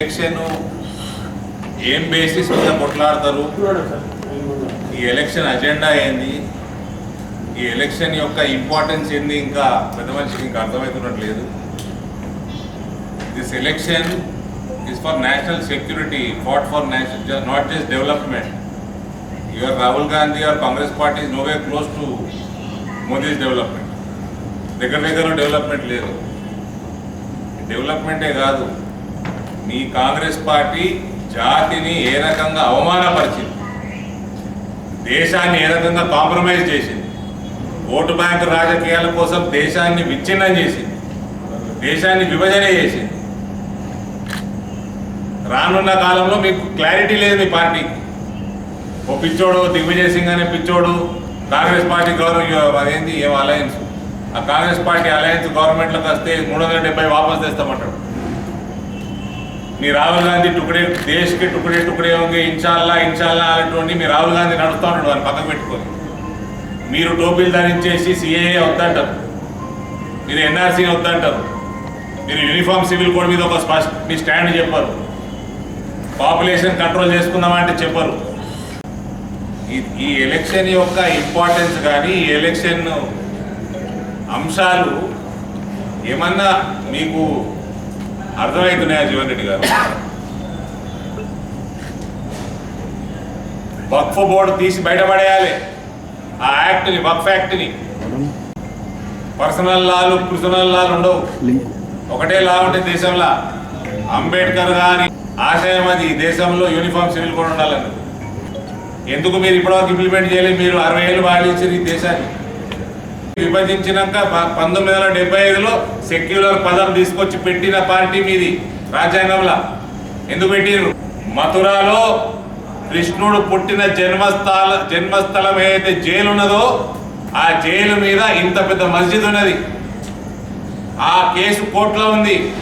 Election ఏం basis మీద కొట్లాడతారు? ఈ ఎలక్షన్ అజెండా ఏంది? ఈ ఎలక్షన్ యొక్క ఇంపార్టెన్స్ ఏంది? ఇంకా పెద్ద మనిషికి ఇంకా అర్థమవుతున్నట్లేదు. This election is for national security fight for national not just development your Rahul Gandhi or Congress party no no way close to Modi's development దగ్గర దగ్గర డెవలప్మెంట్ లేదు. డెవలప్మెంటే కాదు. మీ కాంగ్రెస్ పార్టీ జాతిని ఏ రకంగా అవమానపరిచింది? దేశాన్ని ఏ రకంగా కాంప్రమైజ్ చేసింది? ఓటు బ్యాంక్ రాజకీయాల కోసం దేశాన్ని విచ్ఛిన్నం చేసింది? దేశాన్ని విభజన చేసింది? రానున్న కాలంలో మీకు క్లారిటీ లేదు మీ పార్టీకి. ఓ పిచ్చోడు దిగ్విజయ్ సింగ్ అనే పిచ్చోడు కాంగ్రెస్ పార్టీ గవర్నమెంట్ అదేంటి ఏం అలయన్స్ ఆ కాంగ్రెస్ పార్టీ అలయన్స్ గవర్నమెంట్లోకి వస్తే మూడు వందల డెబ్బై వాపస్ తెస్తామంటాడు. మీ రాహుల్ గాంధీ టుకడే దేశ్కి టుకడే టుకడే ఉంది ఇంచాల్లా ఇంచాల్లా అనేటువంటి మీ రాహుల్ గాంధీ నడుస్తూ ఉన్నాడు అని పక్కకు పెట్టుకొని. మీరు టోపీలు ధరించేసి సిఏఏ వద్దంటారు. మీరు ఎన్ఆర్సీని వద్దంటారు. మీరు యూనిఫామ్ సివిల్ కోడ్ మీద ఒక స్పష్ట మీ స్టాండ్ చెప్పరు. పాపులేషన్ కంట్రోల్ చేసుకుందామంటే చెప్పరు. ఈ- ఈ ఎలక్షన్ యొక్క ఇంపార్టెన్స్ కానీ ఈ ఎలక్షన్ అంశాలు ఏమన్నా మీకు అర్థమవుతున్నాయా జీవన్ రెడ్డి గారు? వక్ఫ్ బోర్డు తీసి బయటపడేయాలి. ఆ యాక్ట్ని వక్ఫ్ యాక్ట్ని. పర్సనల్ లాలు పర్సనల్ లాలు ఉండవు. ఒకటే లా ఉంటే దేశంలో. అంబేద్కర్ గారి ఆశయం అది ఈ దేశంలో యూనిఫామ్ సివిల్ కూడా ఉండాలని. ఎందుకు మీరు ఇప్పటివరకు ఇంప్లిమెంట్ చేయలేదు? మీరు అరవై ఏళ్ళు పాలించారు ఈ దేశాన్ని. విభజించినాక పంతొమ్మిది వందల డెబ్బై ఐదులో సెక్యులర్ పదం తీసుకొచ్చి పెట్టిన పార్టీ మీది రాజ్యాంగంలో. ఎందుకు పెట్టిరు మథురాలో కృష్ణుడు పుట్టిన జన్మస్థల జన్మస్థలం ఏదైతే జైలు ఉన్నదో ఆ జైలు మీద ఇంత పెద్ద మస్జిద్ ఉన్నది. ఆ కేసు కోర్టులో ఉంది.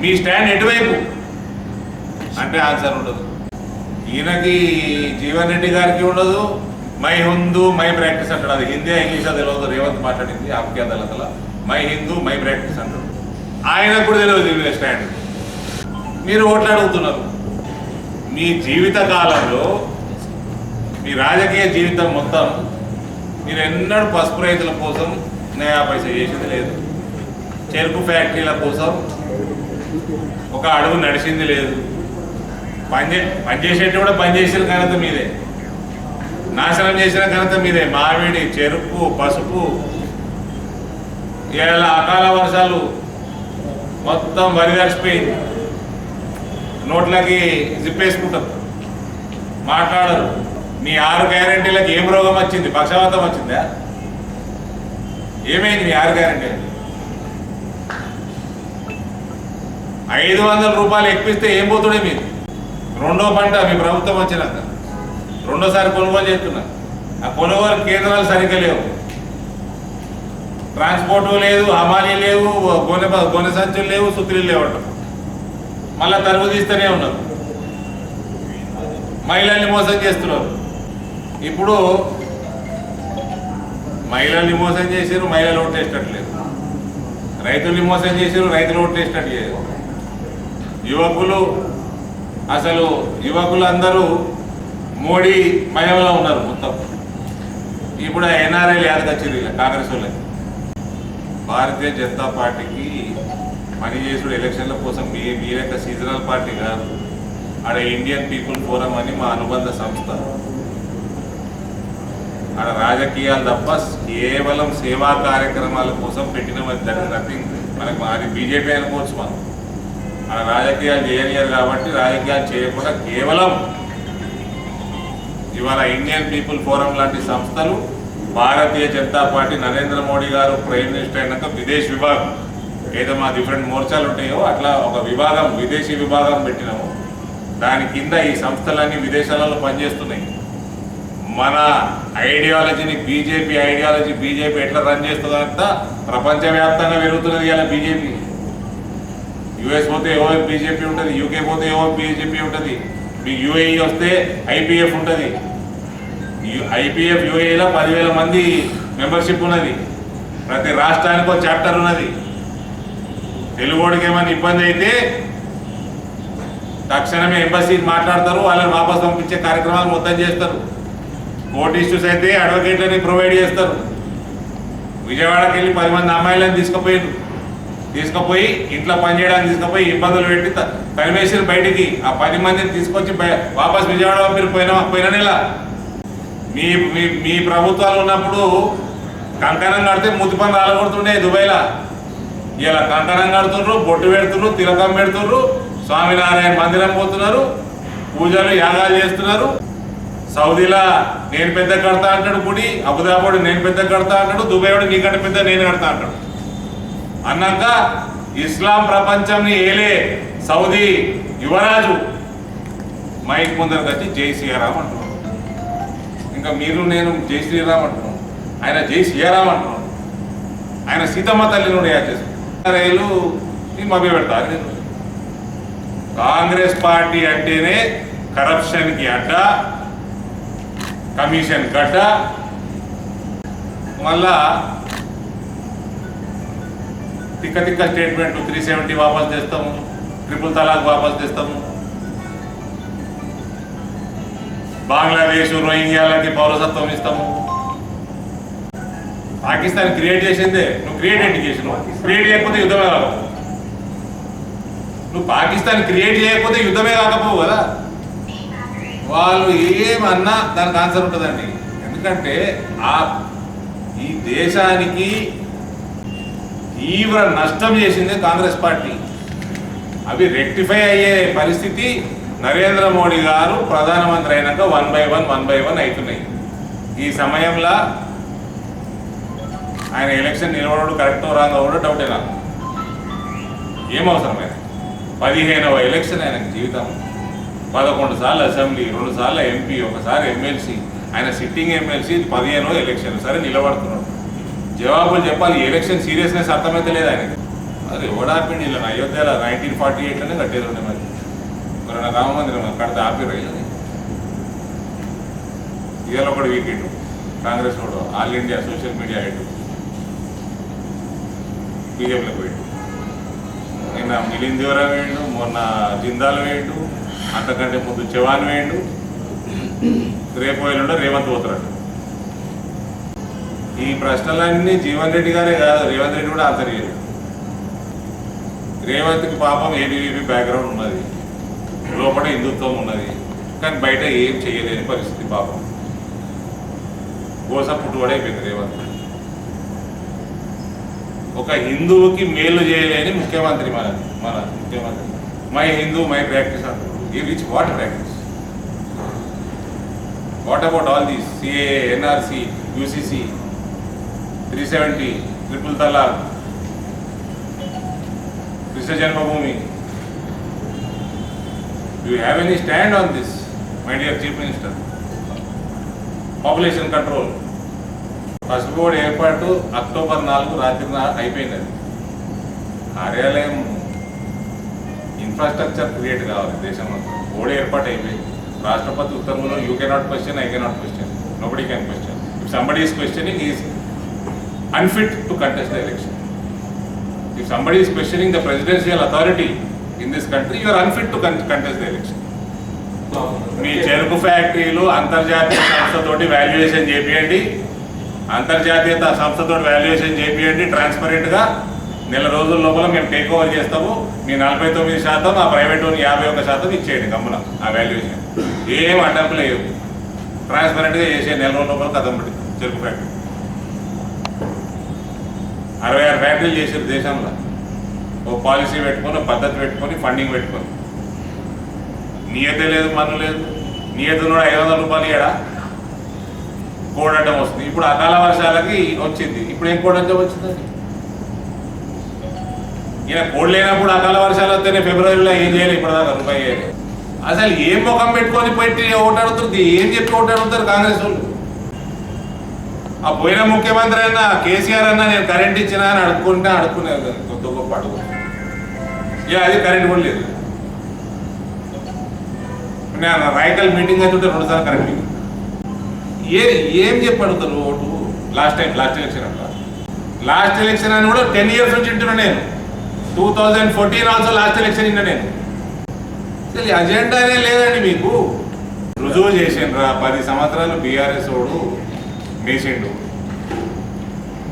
మీ స్టాండ్ ఎటువైపు? అంటే ఆన్సర్ ఉండదు. ఈయనకి జీవన్ రెడ్డి గారికి ఉండదు. మై హిందూ మై ప్రాక్టీస్ అంటాడు. అది హిందీ ఇంగ్లీష్ అది తెలియదు రేవంత్ మాట్లాడింది ఆప్కే దళతల. మై హిందూ మై ప్రాక్టీస్ అంటాడు. ఆయనకు కూడా తెలియదు స్టాండ్. మీరు ఓట్లు అడుగుతున్నారు. మీ జీవిత కాలంలో మీ రాజకీయ జీవితం మొత్తం మీరు ఎన్నడూ పసుపు రైతుల కోసం నయా పైసా చేసింది లేదు. చెరుకు ఫ్యాక్టరీల కోసం ఒక అడుగు నడిచింది లేదు. పని పనిచేసేట్టు కూడా పనిచేసిన ఘనత మీదే. నాశనం చేసిన ఘనత మీదే. మామిడి చెరుకు పసుపు ఇలా అకాల వర్షాలు మొత్తం వరి తడిచిపోయింది నోట్లకి జిప్పేసుకుంటారు. మాట్లాడరు. మీ ఆరు గ్యారంటీలకు ఏం రోగం వచ్చింది? పక్షవాతం వచ్చిందా? ఏమైంది మీ ఆరు గ్యారంటీలు ఐదు వందల రూపాయలు ఎక్కిస్తే ఏం పోతుండే మీరు రెండో పంట మీ ప్రభుత్వం వచ్చినాక. రెండోసారి కొనుగోలు చేస్తున్నా. ఆ కొనుగోలు కేంద్రాలు సరిగ్గా లేవు. ట్రాన్స్పోర్ట్ లేదు హమాలీ లేవు గొనె గొనె సంచులు లేవు సుత్రీలు లేవు అంటారు మళ్ళా తరుగు తీస్తూనే ఉన్నారు. మహిళల్ని మోసం చేస్తున్నారు. ఇప్పుడు మహిళల్ని మోసం చేసారు మహిళలు ఓట్లు వేసినట్లేదు. రైతుల్ని మోసం చేసారు రైతులు ఓట్లు వేసినట్లేదు. యువకులు అసలు యువకులు అందరూ మోడీ మయంలో ఉన్నారు మొత్తం. ఇప్పుడు ఎన్ఆర్ఐలు యాదకొచ్చారు ఇలా కాంగ్రెస్ వాళ్ళకి భారతీయ జనతా పార్టీకి పనిచేసుడు ఎలక్షన్ల కోసం మీ మీ యొక్క సీజనల్ పార్టీ కాదు. ఆడ ఇండియన్ పీపుల్ ఫోరం అని మా అనుబంధ సంస్థ. ఆడ రాజకీయాలు తప్ప కేవలం సేవా కార్యక్రమాల కోసం పెట్టిన నథింగ్ మనకు అది బీజేపీ అనుకోవచ్చు మనం. ఆడ రాజకీయాలు చేయనియరు కాబట్టి రాజకీయాలు చేయకుండా కేవలం ఇవాళ ఇండియన్ పీపుల్ ఫోరం లాంటి సంస్థలు భారతీయ జనతా పార్టీ నరేంద్ర మోడీ గారు ప్రైమ్ మినిస్టర్ అయినాక విదేశ్ విభాగం ఏదో మా డిఫరెంట్ మోర్చాలు ఉంటాయో అట్లా ఒక విభాగం విదేశీ విభాగం పెట్టినాము. దాని కింద ఈ సంస్థలన్నీ విదేశాలలో పనిచేస్తున్నాయి. మన ఐడియాలజీని బీజేపీ ఐడియాలజీ బీజేపీ ఎట్లా రన్ చేస్తుందో అంతా ప్రపంచవ్యాప్తంగా పెరుగుతున్నది ఇలా బీజేపీ. యుఎస్ పోతే ఏవో బీజేపీ ఉంటుంది యూకే పోతే ఏవో బీజేపీ ఉంటుంది. మీకు యూఏఈ వస్తే ఐపీఎఫ్ ఉంటుంది. ఐపీఎఫ్ యూఏఈలో పదివేల మంది మెంబర్షిప్ ఉన్నది. ప్రతి రాష్ట్రానికి ఒక చాప్టర్ ఉన్నది. తెలుగుడికి ఏమైనా ఇబ్బంది అయితే తక్షణమే ఎంబసీ మాట్లాడతారు వాళ్ళని వాపస్ పంపించే కార్యక్రమాలు మొత్తం చేస్తారు. కోర్టు ఇష్యూస్ అయితే అడ్వకేట్లని ప్రొవైడ్ చేస్తారు. విజయవాడకి వెళ్ళి పది మంది అమ్మాయిలను తీసుకుపోయారు తీసుకుపోయి ఇంట్లో పనిచేయడానికి తీసుకుపోయి ఇబ్బందులు పెట్టి త- బయటికి ఆ పది మందిని తీసుకొచ్చి వాపస్ విజయవాడ మీరు పోయిన పోయిన నెల. మీ మీ మీ ప్రభుత్వాలు ఉన్నప్పుడు కంకణం కడితే ముద్దు పని రాలగొడుతుండే దుబాయ్లో. ఇలా కంకణం కడుతున్నారు బొట్టు పెడుతుండ్రు తిలకం పెడుతుండ్రు స్వామినారాయణ మందిరం పోతున్నారు పూజలు యాగాలు చేస్తున్నారు. సౌదీలా నేను పెద్ద కడతా అంటాడు గుడి అబుదాబాడు నేను పెద్ద కడతా అంటాడు దుబాయ్ వాడు నీకంటే పెద్ద నేను కడతా అంటాడు. అన్నాక ఇస్లాం ప్రపంచంని ఏలే సౌదీ యువరాజు. మైక్ ముందరకు వచ్చి జై శ్రీరామ్ అంటున్నాడు. ఇంకా మీరు నేను జై శ్రీరామ్ అంటున్నాను ఆయన జై శ్రీరామ్ అంటున్నాడు. ఆయన సీతమ్మ తల్లిని నుండి యాడ్ చేశారు. రైలు మభ్య పెడతారు నేను కాంగ్రెస్ పార్టీ అంటేనే కరప్షన్కి అడ్డ కమిషన్ గడ్డ. మళ్ళా తిక్క తిక్క స్టేట్మెంట్ త్రీ సెవెంటీ వాపస్ చేస్తాము ట్రిపుల్ తలాక్ వాపస్ చేస్తాము బంగ్లాదేశ్ రోహింగ్యాలకి పౌరసత్వం ఇస్తాము. పాకిస్తాన్ క్రియేట్ చేసిందే. నువ్వు క్రియేట్ ఏంటి చేసినావు? క్రియేట్ చేయకపోతే యుద్ధమే కాకపోవు నువ్వు పాకిస్తాన్ క్రియేట్ చేయకపోతే యుద్ధమే కాకపోవు కదా. వాళ్ళు ఏమన్నా దానికి ఆన్సర్ ఉంటుందండి. ఎందుకంటే ఆ ఈ దేశానికి తీవ్ర నష్టం చేసింది కాంగ్రెస్ పార్టీ. అవి రెక్టిఫై అయ్యే పరిస్థితి నరేంద్ర మోడీ గారు ప్రధానమంత్రి అయినాక one by one one by one అవుతున్నాయి. ఈ సమయంలో ఆయన ఎలక్షన్ నిలబడడు కరెక్ట్ రాంగ్ అవ్వడం డౌటే నాకు. ఏమవసరం ఆయన? పదిహేనవ ఎలక్షన్ ఆయనకు జీవితం. పదకొండు సార్లు అసెంబ్లీ రెండు సార్లు ఎంపీ ఒకసారి ఎమ్మెల్సీ. ఆయన సిట్టింగ్ ఎమ్మెల్సీ పదిహేనో ఎలక్షన్. సరే నిలబడుతున్నాడు. జవాబులు చెప్పాలి. ఎలక్షన్ సీరియస్నెస్ అర్థమైతే లేదు ఆయనకి. అది ఓడాపిండి ఇలా అయోధ్యలో నైన్టీన్ ఫార్టీ ఎయిట్లోనే కట్టేది ఉండే మరి. మరి నా రామ మందిరం కడితే ఆపిరు ఇవాళ ఒకటి వీకెండ్. కాంగ్రెస్ కూడా all India social media head. బీజేపీలోకి పోయిండు. నిన్న మిలింద్ దేవరా వేయండు మొన్న జిందాల్ వేయండు అంతకంటే ముందు చవాన్ వేయండు. రేపు వెళ్ళుండో రేవంత్ పోతున్నాడు ఈ ప్రశ్నలన్నీ జీవన్ రెడ్డి గారే కాదు రేవంత్ రెడ్డి కూడా ఆన్సర్ చేయలేదు. రేవంత్కి పాపం ఏబీవీపీ బ్యాక్గ్రౌండ్ ఉన్నది. లోపల హిందుత్వం ఉన్నది. కానీ బయట ఏం చేయలేని పరిస్థితి పాపం. గోస పుట్టుబడైపోయింది రేవంత్. ఒక హిందువుకి మేలు చేయలేని ముఖ్యమంత్రి మన మన ముఖ్యమంత్రి. మై హిందూ మై ప్రాక్టీస్ అంటారు ఈ which what practice what about all these CA NRC UCC three seventy triple talaq Krishna Janmabhoomi. You have any stand on this my dear chief minister population control first board ఏర్పాటు October నాలుగు రాత్రి అయిపోయింది అది కార్యాలయం infrastructure create కావాలి దేశంలో board ఏర్పాటు అయిపోయింది. రాష్ట్రపతి ఉత్తర్వులు you cannot question I cannot question nobody can question if somebody is questioning unfit to contest the election if somebody is questioning the presidential authority in this country you unfit to contest the election మీ చెరుకు ఫ్యాక్టరీలు అంతర్జాతీయ సంస్థతోటి valuation చేపియండి. అంతర్జాతీయ సంస్థతో valuation చేపియండి. ట్రాన్స్పరెంట్గా నెల రోజుల లోపల మేము టేక్ ఓవర్ చేస్తాము. మీ నలభై తొమ్మిది శాతం ఆ ప్రైవేట్ ఓన్ యాభై ఒక్క శాతం ఇచ్చేయండి గమ్మున ఆ వాల్యుయేషన్ ఏం అడ్డంపు లేవు ట్రాన్స్పరెంట్గా చేసే నెల రోజుల లోపల కథం పెట్టి చెరుకు ఫ్యాక్టరీ. అరవై ఆరు ఫ్యాక్టరీలు చేశారు దేశంలో. ఓ పాలసీ పెట్టుకొని పద్ధతి పెట్టుకొని ఫండింగ్ పెట్టుకొని. నియత లేదు మన్ను లేదు. నియత కూడా ఐదు వందల రూపాయలు ఇయడా కోడటం వస్తుంది. ఇప్పుడు అకాల వర్షాలకి వచ్చింది. ఇప్పుడు ఏం కోడటం వచ్చిందండి? ఈయన కోడ్ లేనప్పుడు అకాల వర్షాలు వస్తేనే ఫిబ్రవరిలో ఏం చేయాలి ఇప్పటిదాకా రూపాయి చేయాలి అసలు ఏం ముఖం పెట్టుకొని పెట్టి ఓటాడుతుంది ఏం చెప్పి ఓటాడుతారు కాంగ్రెస్ వాళ్ళు? ఆ పోయిన ముఖ్యమంత్రి అయినా కేసీఆర్ అన్నా నేను కరెంట్ ఇచ్చినా అని అడుక్కుంటే అడుక్కునేది కొత్త గొప్ప అడుగు ఇక అది కరెంట్ కూడా లేదు. నేను రైతల్ మీటింగ్ అవుతుంటే రెండు సార్లు కరెంట్ ఏ ఏం చెప్పి అడుగుతారు ఓటు? లాస్ట్ టైం లాస్ట్ ఎలక్షన్ అట్లా. లాస్ట్ ఎలక్షన్ అని కూడా టెన్ ఇయర్స్ నుంచి వింటున్నా నేను. Two thousand fourteen also last election విన్నా నేను. అసలు అజెండానే లేదండి మీకు. రుజువు చేసిండ్రా పది సంవత్సరాలు బీఆర్ఎస్ ఓడు మేసిండు.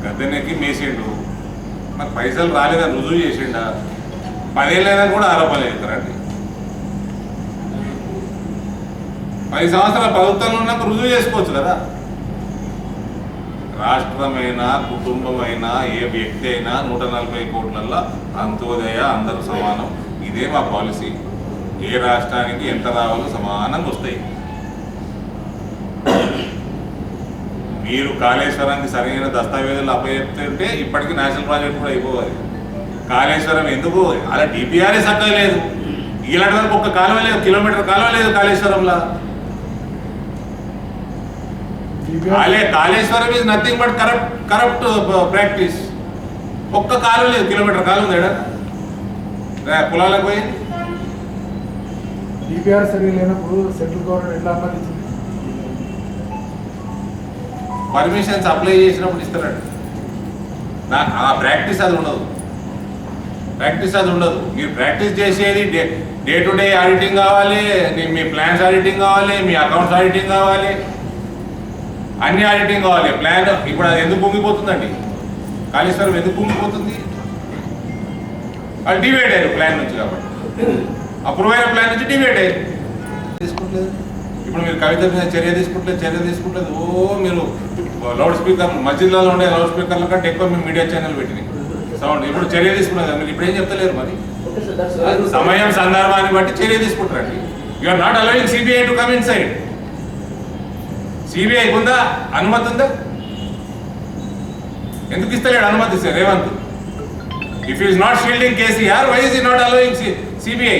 గద్దెనెక్కి మేసిండు. మరి పైసలు రాలేదని రుజువు చేసిండా? పదేళ్ళైనా కూడా ఆరోపణలు చేస్తారండి. పది సంవత్సరాల ప్రభుత్వంలో ఉన్నాక రుజువు చేసుకోవచ్చు కదా. రాష్ట్రమైనా కుటుంబమైనా ఏ వ్యక్తి అయినా నూట నలభై కోట్లల్లో అంత్యోదయ అందరూ సమానం. ఇదే మా పాలసీ. ఏ రాష్ట్రానికి ఎంత రావాలో సమానంగా వస్తాయి. మీరు కాళేశ్వరానికి సరైన దస్తావేజులు అప్పచెప్తుంటే ఇప్పటికీ నేషనల్ ప్రాజెక్ట్ కూడా అయిపోవాలి. కాళేశ్వరం ఎందుకు? అలా డిపిఆర్ఏ చక్కగా లేదు. ఇలాంటి వరకు ఒక కాలువ లేదు కిలోమీటర్ కాలువ లేదు కాళేశ్వరంలో. కాలే Kaleshwaram is nothing but corrupt corrupt practice ఒక్క కాలు లేదు కిలోమీటర్ కాలు ఉంది పొలాలకు పోయి. డిపిఆర్ సరిగా లేనప్పుడు సెంట్రల్ గవర్నమెంట్ ఎట్లా అనుమతించింది పర్మిషన్స్ అప్లై చేసినప్పుడు ఇస్తున్నాడు. నా ఆ ప్రాక్టీస్ అది ఉండదు. ప్రాక్టీస్ అది ఉండదు. మీరు ప్రాక్టీస్ చేసేది day day to day auditing కావాలి మీ ప్లాన్స్ ఆడిటింగ్ కావాలి మీ అకౌంట్స్ ఆడిటింగ్ కావాలి. అన్ని ఆడిటింగ్ కావాలి. ప్లాన్ ఇప్పుడు అది ఎందుకు పొంగిపోతుందండి కాళేశ్వరం ఎందుకు పొంగిపోతుంది అది డివైడ్ అయ్యారు ప్లాన్ నుంచి కాబట్టి. అప్రూవ్ అయిన ప్లాన్ నుంచి డివైడ్ అయ్యారు. తీసుకుంటలేదు? ఇప్పుడు మీరు కవిత మీద చర్య తీసుకుంటలేదు చర్య తీసుకుంటలేదు. ఓ మీరు లౌడ్ స్పీకర్ మధ్యలో ఉండే లౌడ్ స్పీకర్ల కంటే ఎక్కువ మేము మీడియా ఛానల్ పెట్టినాయి సౌండ్ ఇప్పుడు చర్య తీసుకున్నది మీరు ఇప్పుడు ఏం చెప్తలేరు మరి? సమయం సందర్భాన్ని బట్టి చర్య తీసుకుంటారండి. You are not allowing CBI to come inside CBI ఉందా? అనుమతి ఉందా? ఎందుకు ఇస్తలేడు అనుమతి sir? Revanth. If is not shielding KCR why is he not allowing CBI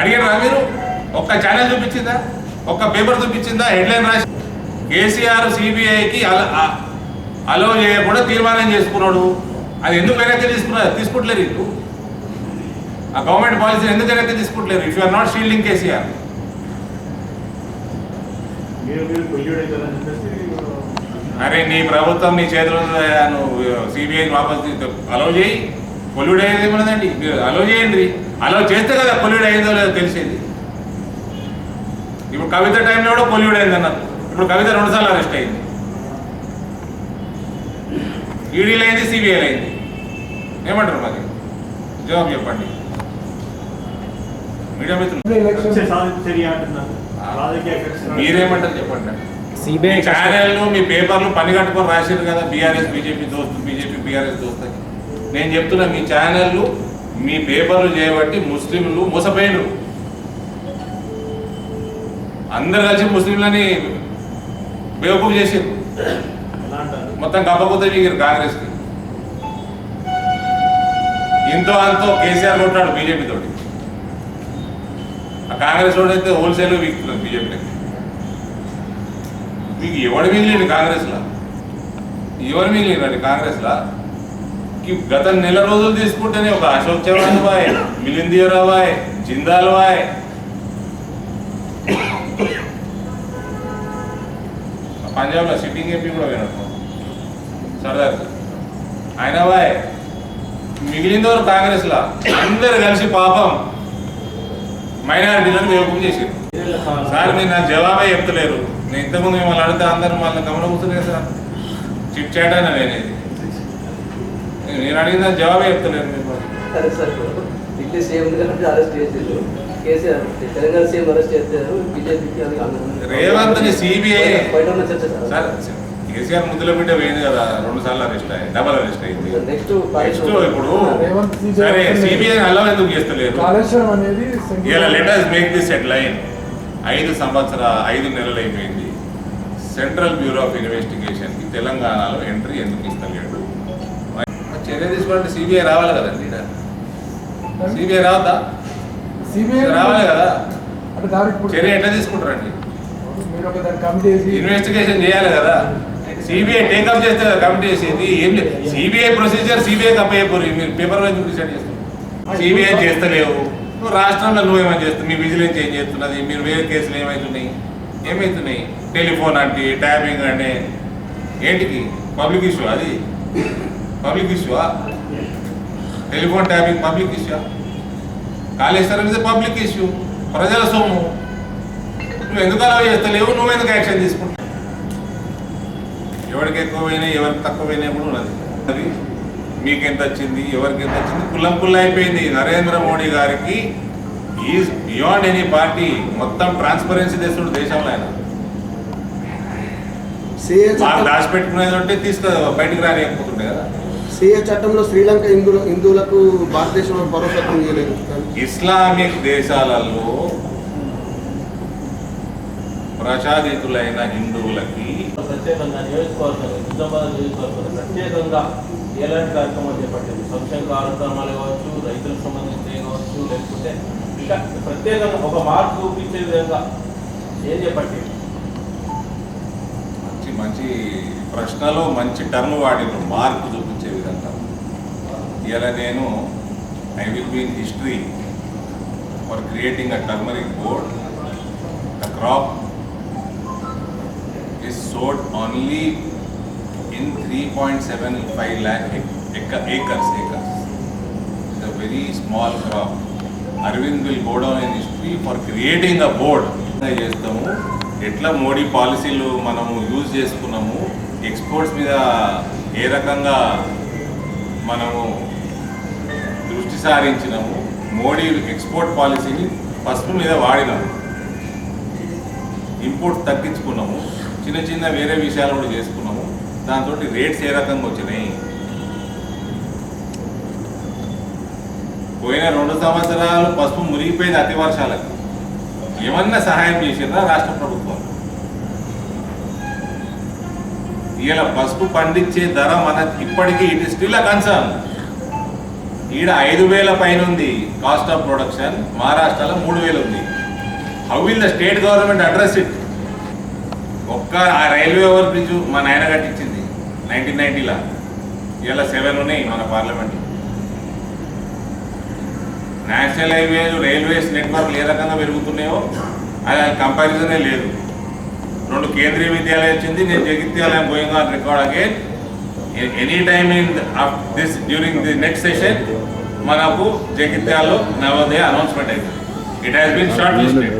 అడిగారా మీరు? ఒక్క ఛానల్ చూపించిందా? ఒక్క పేపర్ చూపించిందా? హెడ్లైన్ రాసి కేసీఆర్ సిబిఐకి అలో చేయకుండా తీర్మానం చేసుకున్నాడు. అది ఎందుకు వెనక్కి తీసుకున్నారు తీసుకుంటలేరు ఇటు ఆ గవర్నమెంట్ పాలసీ ఎందుకు వెనక్కి తీసుకుంటలేరు? If are not shielding KCR. అరే నీ ప్రభుత్వం నీ చేతిలో? నువ్వు సిబిఐని వాపస్ అలౌ చేయి. పొల్యూడ్ అయ్యేది ఏమన్నదండి మీరు అలౌ చేయండి. అలౌ చేస్తే కదా పొల్యూడ్ అయిందో లేదో తెలిసేది. ఇప్పుడు కవిత టైంలో కూడా పొల్యూడ్ అయింది అన్నారు. ఇప్పుడు కవిత రెండుసార్లు అరెస్ట్ అయింది. ఈడీలు అయింది సిబిఐ అయింది. ఏమంటారు మరి? జవాబు చెప్పండి. మీడియా మిత్రులు. మీరేమంటారు చెప్పండి? సిబిఐ మీ ఛానళ్ళు మీ పేపర్లు పని కట్టుకొని రాశారు కదా బీఆర్ఎస్ బీజేపీ దోస్తు బీజేపీ బీఆర్ఎస్ దోస్తు అని నేను చెప్తున్నా మీ ఛానళ్ళు మీ పేపర్లు చేయబట్టి ముస్లింలు మోసపోయినరు. అందరు కలిసి ముస్లింలని బేవకూఫ్ చేసారు ఎలా మొత్తం కప్పకపోతే మీకు కాంగ్రెస్కి. ఇంతో అంతో కేసీఆర్ కొట్టాడు బీజేపీ తోటి. ఆ కాంగ్రెస్ వాడు అయితే హోల్సేల్ వీక్తున్నారు బీజేపీకి మీకు ఎవడు మిగిలింది కాంగ్రెస్లో? ఎవరు మిగిలిందండి కాంగ్రెస్లో? లా గత నెల రోజులు తీసుకుంటేనే ఒక అశోక్ చవాన్ బాయ్ మిలింద్ బాయ్ జిందాల్ బాయ్ పంజాబ్లో సిట్టింగ్ ఎంపీ కూడా వినట్టు సర్దార్ ఆయన బాయ్ మిగిలింది వరకు కాంగ్రెస్లో అందరు కలిసి పాపం మైనారిటీలను వేపం చేసారు సార్ మీరు నాకు జవాబే చెప్తలేరు. నేను ఇంతకుముందు మిమ్మల్ని అడిగితే అందరూ మళ్ళీ గమనం కూర్చునే సార్. చిట్ చేయడానికి అని అనేది నేను అడిగిన దానికి జవాబే చెప్తలేరు మీరు మరి. సరే సార్. ఢిల్లీ సీఎం గారిని అరెస్ట్ చేసారు కేసీఆర్ తెలంగాణ సీఎం అరెస్ట్ చేశారు. బీజేపీకి రేవంత్ని CBI బయట ఉన్న చర్చ సార్ కేసీఆర్ ముద్దుల బిడ్డ పోయింది కదా. రెండు సార్లు అరెస్ట్ అయ్యి డబల్ అరెస్ట్ అయింది. నెక్స్ట్ నెక్స్ట్ ఇప్పుడు సరే. సిబిఐ అలా ఎందుకు సెంట్రల్ ఇలా letters make this headline ఐదు సంవత్సర ఐదు నెలలు అయిపోయింది సెంట్రల్ బ్యూరో ఆఫ్ ఇన్వెస్టిగేషన్కి తెలంగాణలో ఎంట్రీ ఎందుకు ఇస్తలేడు? చర్య తీసుకోవాలంటే సిబిఐ రావాలి కదండి సిబిఐ రావద్దా? సిబిఐ రావాలి కదా? చర్య ఎట్లా తీసుకుంటారండి? ఇన్వెస్టిగేషన్ చేయాలి కదా? సిబిఐ టేకప్ చేస్తే కదా కమిటీ చేసేది ఏం లేదు. సిబిఐ ప్రొసీజర్ సిబిఐ కప్పయ్యపోరు మీరు పేపర్ వైజ్ డిసైడ్ చేస్తారు. సిబిఐ చేస్తలేవు. నువ్వు రాష్ట్రంలో నువ్వేమని చేస్తావు మీ విజిలెన్స్ ఏం చేస్తున్నది? మీరు వేరే కేసులు ఏమవుతున్నాయి ఏమవుతున్నాయి టెలిఫోన్ అంటే ట్యాపింగ్ అంటే ఏంటికి? పబ్లిక్ ఇష్యూ అది. Public ఇష్యూవా telephone tapping public issue Kaleshwaram is public issue ప్రజల సొమ్ము. నువ్వు ఎందుకు అలా చేస్తలేవు? నువ్వు ఎందుకు యాక్షన్ తీసుకుంటావు ఎవరికి ఎక్కువ పోయినాయి ఎవరికి తక్కువ పోయినాయి కూడా ఉన్నది అది మీకు ఎంత వచ్చింది? ఎవరికి ఎంత వచ్చింది? కుల్లం కుల్ల అయిపోయింది. నరేంద్ర మోడీ గారికి ఈజ్ బియాండ్ ఎనీ పార్టీ. మొత్తం ట్రాన్స్పరెన్సీ తెస్తుడు దేశంలో ఆయన. దాచిపెట్టుకునేది ఉంటే తీసుకో బయటికి రానియకపోతుండే కదా. సిఏ చట్టంలో శ్రీలంక హిందువుల హిందువులకు భారతదేశంలో భరోసా చేయలేదు ఇస్లామిక్ దేశాలలో ప్రజాదీతులైన హిందువులకి ప్రత్యేకంగా నియోజకవర్గం నిజామాబాద్ నియోజకవర్గం ప్రత్యేకంగా ఎలాంటి కార్యక్రమాలు చేపట్టింది సంక్షేమ కార్యక్రమాలు కావచ్చు రైతులకు సంబంధించి కావచ్చు లేకపోతే ఇంకా ప్రత్యేకంగా ఒక మార్పు చూపించే విధంగా ఏం చేపట్టింది మంచి మంచి ప్రశ్నలో మంచి టర్మ్ వాడిన మార్పు చూపించే విధంగా ఇవాళ నేను I will be in history for creating a turmeric board the crop is sowed only in three point seven five lakh acres acres is a very small crop Arvind will go down in history for creating a board చేస్తాము? ఎట్లా మోడీ పాలసీలు మనము use చేసుకున్నాము? Exports మీద ఏ రకంగా మనము దృష్టి Modi export పాలసీని పసుపు మీద వాడినాము ఇంపోర్ట్ తగ్గించుకున్నాము. చిన్న చిన్న వేరే విషయాలు కూడా చేసుకున్నాము. దాంతో రేట్స్ ఏ రకంగా వచ్చినాయి? పోయిన రెండు సంవత్సరాలు పసుపు మునిగిపోయింది అతి వర్షాలకు. ఏమన్నా సహాయం చేసిందా రాష్ట్ర ప్రభుత్వం? ఇలా పసుపు పండించే ధర మన ఇప్పటికీ it is still a concern ఈడ ఐదు వేల పైన ఉంది కాస్ట్ ఆఫ్ ప్రొడక్షన్ మహారాష్ట్రలో మూడు వేలు ఉంది. How will the state government address it ఒక్క ఆ రైల్వే ఓవర్ బ్రిడ్జ్ మా నాయన కట్టించింది నైన్టీన్ నైన్టీలో ఇలా సెవెన్ ఉన్నాయి మన పార్లమెంట్లో నేషనల్ హైవేస్ రైల్వేస్ నెట్వర్క్లు ఏ రకంగా పెరుగుతున్నాయో అది కంపారిజనే లేదు. రెండు కేంద్రీయ విద్యాలయం వచ్చింది నేను జగిత్యాలయం going on record again any time in this during the next session మనకు జగిత్యాల్లో నవోదయ అనౌన్స్మెంట్ అయింది it has been short listed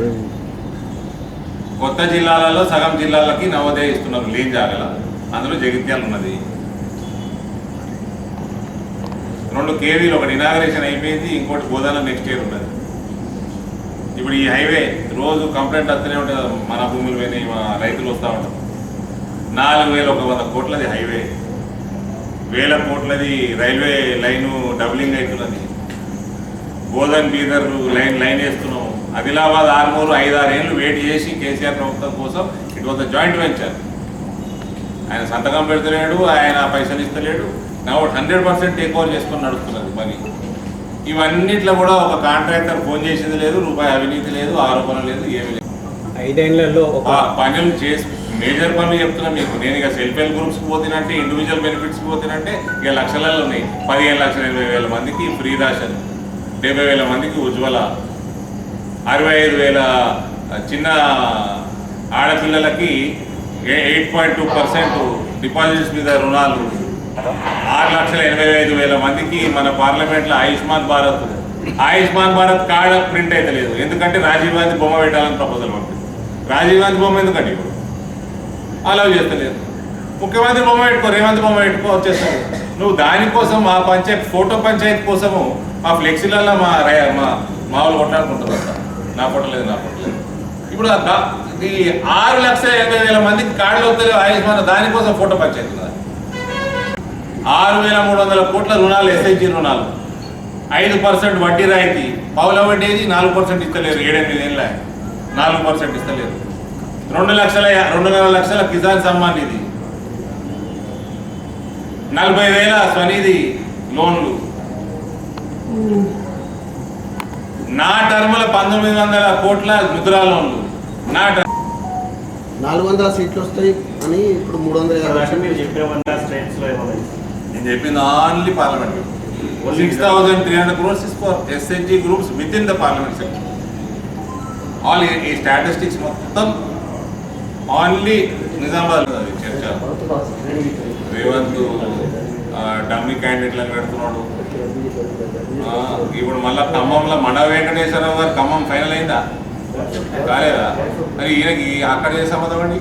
కొత్త జిల్లాలలో సగం జిల్లాలకి నవోదయ ఇస్తున్నారు లేని జాగల. అందులో జగిత్యాలు ఉన్నది. రెండు కేవీలు ఒకటి ఇనాగరేషన్ అయిపోయింది ఇంకోటి బోధన నెక్స్ట్ ఇయర్ ఉన్నది. ఇప్పుడు ఈ హైవే రోజు కంప్లైంట్ వస్తూనే ఉంటుంది. మన భూములు పోయినాయి మా రైతులు వస్తూ ఉంటారు. నాలుగు వేల ఒక వంద కోట్లది హైవే వేల కోట్లది రైల్వే లైను డబ్లింగ్ అవుతున్నది బోధన్ బీదర్ లైన్ లైన్ వేస్తున్నాం ఆదిలాబాద్ ఆర్మూరు ఐదారు ఏళ్ళు వెయిట్ చేసి కేసీఆర్ ప్రభుత్వం కోసం it was the joint venture. ఆయన సంతకం పెడతలేడు ఆయన పైసలు ఇస్తలేడు. నా హండ్రెడ్ పర్సెంట్ టేక్ ఓవర్ చేసుకొని నడుస్తున్నది పని. ఇవన్నిట్లో కూడా ఒక కాంట్రాక్టర్ ఫోన్ చేసేది లేదు రూపాయి అవినీతి లేదు ఆరోపణ లేదు ఏమీ లేదు. ఐదేళ్ళలో పనులు చేసి మేజర్ పనులు చెప్తున్నా మీకు. నేను ఇక సెల్ఫ్ హెల్ప్ గ్రూప్స్కి పోతినంటే ఇండివిజువల్ బెనిఫిట్స్కి పోతినంటే ఇక లక్షలలో ఉన్నాయి. పదిహేను లక్షల ఇరవై వేల మందికి ఫ్రీ రాషన్ డెబ్బై వేల మందికి ఉజ్వల అరవై ఐదు వేల చిన్న ఆడపిల్లలకి eight point two percent deposits మీద రుణాలు. ఆరు లక్షల ఎనభై ఐదు వేల మందికి మన పార్లమెంట్లో ఆయుష్మాన్ భారత్. ఆయుష్మాన్ భారత్ కార్డ్ ప్రింట్ అయితే లేదు. ఎందుకంటే రాజీవ్ గాంధీ బొమ్మ పెట్టాలని ప్రపోజల్ పంపింది. రాజీవ్ గాంధీ బొమ్మ ఎందుకండి ఇప్పుడు? అలౌ చేస్తలేదు. ముఖ్యమంత్రి బొమ్మ పెట్టుకో రేవంత్ బొమ్మ పెట్టుకో వచ్చేస్తుంది నువ్వు దానికోసం మా పంచాయత్ ఫోటో పంచాయతీ కోసము మా ఫ్లెక్సీలలో మా రై- మా మామూలు వాళ్ళు కొట్లాడుకుంటారు నా ఫోటో లేదు నా ఫోటో లేదు. ఇప్పుడు ఈ ఆరు లక్షల ఎనభై వేల మందికి కాళ్ళు వస్తలేవు ఆయుష్మాన్ దానికోసం ఫోటో పంచాయతీ ఆరు వేల మూడు వందల కోట్ల రుణాలు ఎస్ఐజి రుణాలు. ఐదు పర్సెంట్ వడ్డీ రాయితీ. పావుల వడ్డీ నాలుగు పర్సెంట్ ఇస్తలేరు ఏడెనిమిది ఏళ్ళ. నాలుగు పర్సెంట్ ఇస్తలేరు రెండు లక్షల రెండున్నర లక్షల కిసాన్ సమ్మాన్ నిధి. నలభై వేల స్వనిధి లోన్లు. నా టర్ముల పంతొమ్మిది వందల కోట్ల ముద్రా లోన్లు. నా టర్మ్ నాలుగు వందల సీట్లు వస్తాయి అని ఇప్పుడు మూడు వందల నేను చెప్పింది only parliament six thousand three hundred crores is for SNG groups with in the parliament sector all ఈ స్టాటిస్టిక్స్ మొత్తం ఓన్లీ నిజామాబాద్ చర్చ. రేవంత్ డమ్మి క్యాండిడేట్లను పెడుతున్నాడు. ఇప్పుడు మళ్ళీ ఖమ్మంలో మన వెంకటేశ్వరరావు గారు ఖమ్మం ఫైనల్ అయిందా? కాలేదా? మరి ఈయనకి అక్కడ ఏ సంబంధం అండి?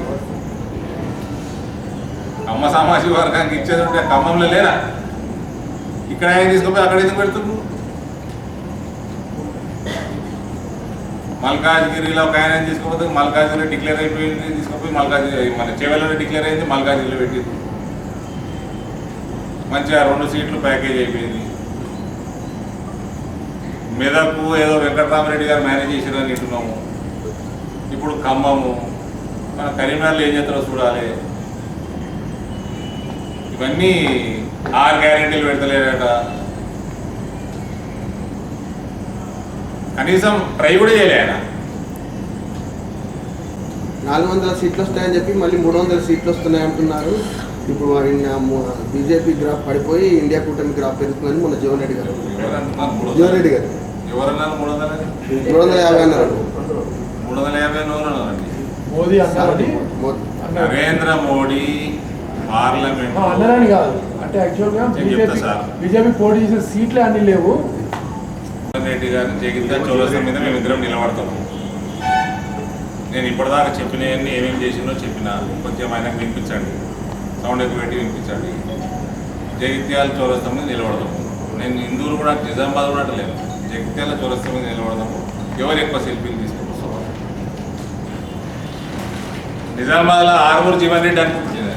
అమ్మ సామాజిక వర్గానికి ఇచ్చేది ఉంటే ఖమ్మంలో లేరా? ఇక్కడ ఆయన తీసుకుపోయి అక్కడ ఎందుకు పెడుతున్నారు? మల్కాజ్గిరిలో ఒక ఆయన తీసుకుపోతే మల్కాజ్గిరి డిక్లేర్ అయిపోయింది తీసుకుపోయి మల్కాజ్గిరి మన చెవెలలో డిక్లేర్ అయింది మల్కాజ్గిరిలో పెట్టింది. మంచిగా రెండు సీట్లు ప్యాకేజ్ అయిపోయింది. మెదకు ఏదో వెంకటరామరెడ్డి గారు మేనేజ్ చేసిరని వింటున్నాము ఇప్పుడు ఖమ్మము. మన కరీంనగర్లో ఏం చేస్తారో చూడాలి. ఇవన్నీ ఆరు గ్యారెంటీలు పెడతలేరట. కనీసం ట్రై కూడా చేయలే ఆయన. నాలుగు వందల సీట్లు వస్తాయని చెప్పి మళ్ళీ మూడు వందల సీట్లు వస్తున్నాయి అంటున్నారు. ఇప్పుడు మరి బీజేపీ గ్రాఫ్ పడిపోయి ఇండియా కూటమి గ్రాఫ్ పెరుగుతుందని మొన్న జీవన్ రెడ్డి గారు జీవన్ రెడ్డి? గారు. ఎవరన్నారు మూడు వందల యాభై అన్నారు. మూడు వందల యాభై మోదీ నరేంద్ర మోడీ పార్లమెంట్. కాదు. అంటే యాక్చువల్గా. బీజేపీ పోటీ చేసిన సీట్లే అన్ని లేవు. రెడ్డి గారు జగిత్యాల చౌరస్తా మీద మేము ఇద్దరం నిలబడతాము నేను ఇప్పటిదాకా చెప్పినవన్నీ ఏమేమి చేసిందో చెప్పిన కొంచెం ఆయనకు వినిపించండి. సౌండ్ ఎక్కువ పెట్టి వినిపించండి. జగిత్యాల చౌరస్తా మీద నిలబడతాము నేను ఇందూరు కూడా నిజామాబాద్ కూడా లేదు జగిత్యాల చౌరస్తా మీద నిలబడతాము ఎవరు ఎక్కువ సెల్ఫీలు తీసుకొస్తారు నిజామాబాద్లో ఆరుగురు జీవన్ రెడ్డి అనుకుంటున్నాను.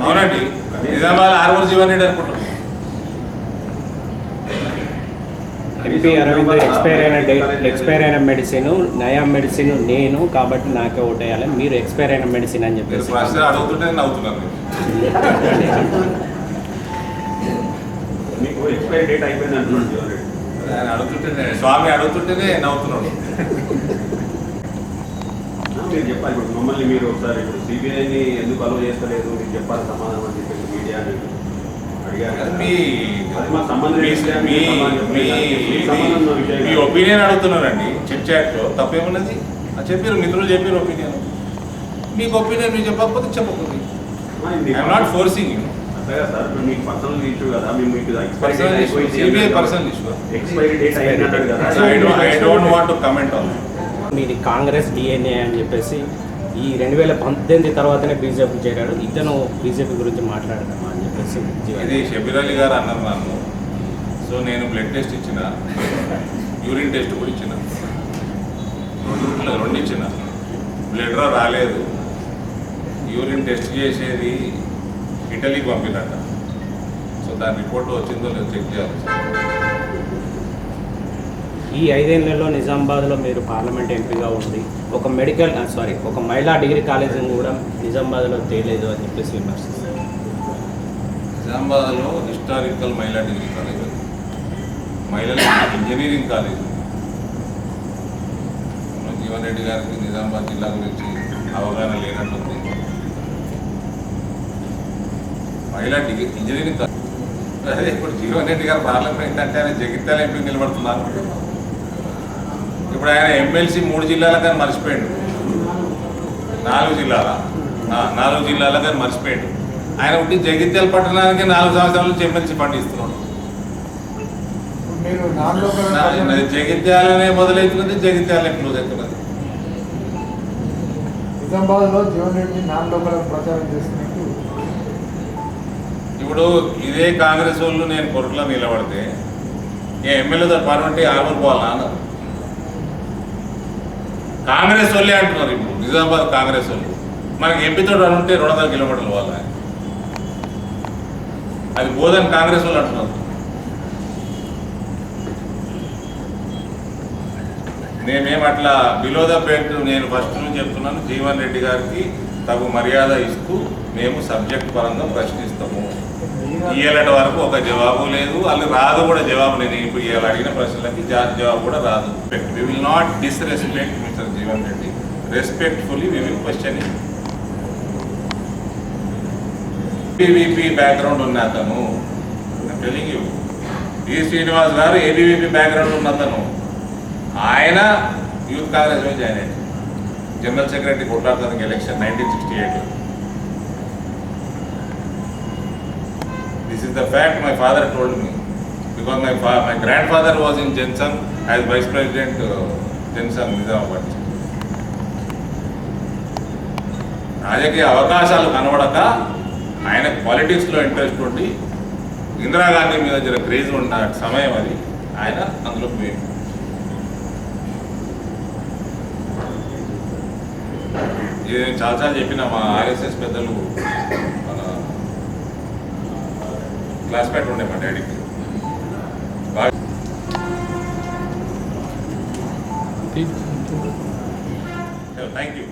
అవునండి. నిజామాబాద్ ఆరుగురు జీవన్ రెడ్డి అనుకుంటున్నాను. ఎంపీ అరవింద్ ఎక్స్పైర్ అయిన డేట్ ఎక్స్పైర్ అయిన మెడిసిన్ నయా మెడిసిన్ నేను కాబట్టి నాకే ఓటేయాలి. మీరు ఎక్స్పైర్ అయిన మెడిసిన్ అని చెప్పేసి. స్వామి అడుగుతుంటేనే నవ్వుతున్నాడు. మీరు చెప్పాలి. ఇప్పుడు మమ్మల్ని మీరు ఒకసారి ఇప్పుడు సిబిఐని ఎందుకు అలో చేస్తలేదు? మీరు చెప్పాలి సమాధానం అని చెప్పేసి మీడియా. మీ. ఒపీనియన్ అడుగుతున్నారండి చిట్ చాట్లో తప్పేమున్నది అది చెప్పారు మిత్రులు చెప్పారు ఒపీనియన్ మీకు ఒపీనియన్ మీరు చెప్పకపోతే ఇది ఐఎమ్ నాట్ ఫోర్సింగ్ యూ మీది కాంగ్రెస్ డిఎన్ఏ అని చెప్పేసి ఈ రెండు వేల పంతొమ్మిది తర్వాతనే బీజేపీ చేరాడు. ఇతను బీజేపీ గురించి మాట్లాడదామా అని చెప్పేసి ఇది షబీర్ అలీ గారు అన్నారు నన్ను. సో నేను బ్లడ్ టెస్ట్ ఇచ్చిన యూరిన్ టెస్ట్ కూడా ఇచ్చిన. రెండు రెండు ఇచ్చిన. బ్లడ్ రా రాలేదు. యూరిన్ టెస్ట్ చేసేది ఇటలీకి పంపినట్ట. సో దాని రిపోర్ట్ వచ్చిందో లేదో చెక్ చేయాలి. ఈ ఐదేళ్ళలో నిజామాబాద్లో మీరు పార్లమెంట్ ఎంపీగా ఉంది ఒక మెడికల్ సారీ ఒక మహిళా డిగ్రీ కాలేజీని కూడా నిజామాబాద్లో తేలేదు అని చెప్పేసి విమర్శిస్తారు. నిజామాబాద్లో హిస్టారికల్ మహిళా డిగ్రీ కాలేజ్ మహిళల ఇంజనీరింగ్ కాలేజ్ మన జీవన్ రెడ్డి గారికి నిజామాబాద్ జిల్లా గురించి అవగాహన లేనట్టుంది. మహిళా డిగ్రీ ఇంజనీరింగ్ కాలేజ్. అదే ఇప్పుడు జీవన్ రెడ్డి గారు పార్లమెంట్ అంటే ఆయన జగిత్యాల ఎంపీ నిలబడుతున్నారు. ఇప్పుడు ఆయన ఎమ్మెల్సీ మూడు జిల్లాల కానీ మర్చిపోయాడు. నాలుగు జిల్లాల. నాలుగు జిల్లాల కానీ మర్చిపోయాడు. ఆయన ఉండి జగిత్యాల పట్టణానికి నాలుగు సంవత్సరాల నుంచి ఎమ్మెల్సీ నాది జగిత్యాలనే మొదలవుతున్నది జగిత్యాలనే క్లోజ్ అవుతున్నది నిజామాబాద్లో జీవన్ రెడ్డి నాన్ లోకల్ ప్రచారం చేస్తున్నట్టు ఇప్పుడు ఇదే కాంగ్రెస్ వాళ్ళు నేను కొరట్లో నిలబడితే ఏ ఎమ్మెల్యేతో పార్లమెంట్ ఆర్మర్ పోవాలా అన్నారు. కాంగ్రెస్ వాళ్ళే అంటున్నారు ఇప్పుడు. నిజామాబాద్ కాంగ్రెస్ వాళ్ళు. మనకి ఎంపీతో అనుంటే రెండు వందల కిలోమీటర్లు వాళ్ళ అది బోధన్ కాంగ్రెస్ వాళ్ళు అంటున్నారు. నేనేం అట్లా బిలో ద బెల్ట్ నేను ఫస్ట్ నుంచి చెప్తున్నాను. జీవన్ రెడ్డి గారికి తగు మర్యాద ఇస్తూ మేము సబ్జెక్ట్ పరంగా ప్రశ్నిస్తాము. ఇయ్యాలటి వరకు ఒక జవాబు లేదు. వాళ్ళు రాదు కూడా జవాబు లేదు. ఇప్పుడు ఇవాళ అడిగిన ప్రశ్నలకి జవాబు కూడా రాదు. We will not disrespect mister Jeevan Reddy respectfully we will question ABVP background ఉన్న అతను. టెలింగ్ యూ ఈ శ్రీనివాస్ గారు ఏబీవీపీ బ్యాక్గ్రౌండ్ ఉన్న అతను. ఆయన యూత్ కాంగ్రెస్లో జాయిన్ అయ్యాడు general secretary కొట్లాడతానికి election nineteen sixty eight this is the fact my father told me because my fa my grandfather was in Jansangh as vice president Jansangh Nizamabad రాజకీయ అవకాశాలు కనబడక ఆయన పాలిటిక్స్లో interest ఉండి ఇందిరాగాంధీ మీద జర క్రేజ్ ఉన్న సమయం అది. ఆయన అందులో పోయింది ఇది నేను చాలాసార్లు చెప్పిన మా ఆర్ఎస్ఎస్ పెద్దలు క్లాస్మేట్ ఉండే మా డాడీకి. Thank you